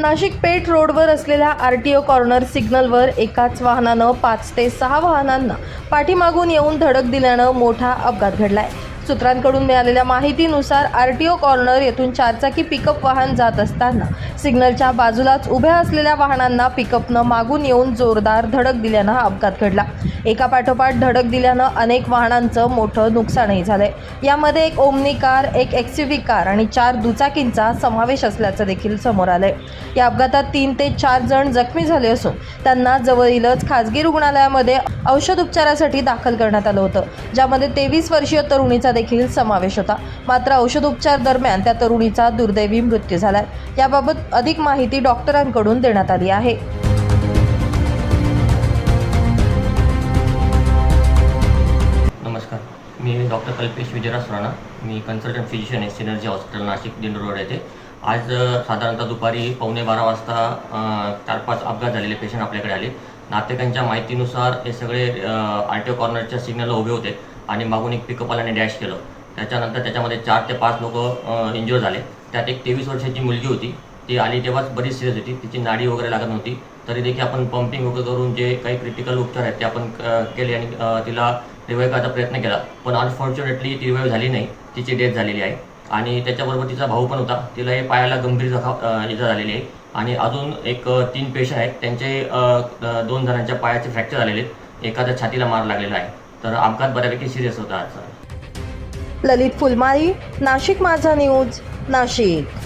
नाशिक पेठ रोडवर असलेल्या R T O corner सिग्नलवर एकाच वाहनानं पाच ते सहा वाहनांना पाठीमागून येऊन धडक दिल्यानं मोठा अपघात घडलाय. सूत्रांकडून मिळालेल्या माहितीनुसार आर टी ओ कॉर्नर येथून चारचाकी पिकअप वाहन जात असताना सिग्नलच्या बाजूलाच उभ्या असलेल्या वाहनांना पिकअपनं मागून येऊन जोरदार धडक दिल्यानं हा अपघात घडला. एका पाठोपाठ धडक दिल्यानं अनेक वाहनांचं मोठं नुकसानही झालंय. यामध्ये एक ओमनी कार एक एक्सिव्ही कार आणि चार दुचाकींचा समावेश असल्याचं देखील समोर आलंय. या अपघातात तीन ते चार जण जखमी झाले असून त्यांना जवळीलच खाजगी रुग्णालयामध्ये औषध उपचारासाठी दाखल करण्यात आलं होतं ज्यामध्ये तेवीस वर्षीय तरुणीचा देखील समावेश होता. मात्र औषधोपचार दरम्यान त्या तरुणीचा दुर्दैवी मृत्यू झालाय. याबाबत अधिक माहिती डॉक्टरांकडून देण्यात आली आहे. नमस्कार. मी डॉक्टर कल्पेश विजयराज सुराणा. मी कन्सल्टंट फिजिशियन आहे सिनर्जी हॉस्पिटल नाशिक दिन रोड येथे. आज साधारणतः दुपारी पावणे बारा वाजता चार पाच अपघात झालेले पेशंट आपल्याकडे आले. नातेकांच्या माहितीनुसार हे सगळे आर टी ओ कॉर्नरच्या सिग्नलला उभे होते. आणि मागून एक पिकअपवाल्याने डॅश केलं. त्याच्यानंतर त्याच्यामध्ये चार ते पाच लोक इंज्युअर झाले. त्यात एक तेवीस वर्षाची मुलगी होती. ती आली तेव्हाच बरीच सिरियस होती. तिची नाडी वगैरे लागत नव्हती. तरी देखील आपण पंपिंग वगैरे करून जे काही क्रिटिकल उपचार आहेत ते आपण केले आणि तिला रिवाईव्ह करायचा प्रयत्न केला. पण अनफॉर्च्युनेटली ती रिवाईव्ह झाली नाही. तिची डेथ झालेली आहे. आणि त्याच्याबरोबर तिचा भाऊ पण होता. तिला हे पायाला गंभीर जखा इजा झालेली आहे. आणि अजून एक तीन पेशंट आहेत. त्यांचे दोन जणांच्या पायाचे फ्रॅक्चर झालेले आहेत. एखाद्या छातीला मार लागलेला आहे. तर अपघात बऱ्यापैकी सिरियस होता आजचा. ललित फुलमाळी नाशिक माझा न्यूज नाशिक.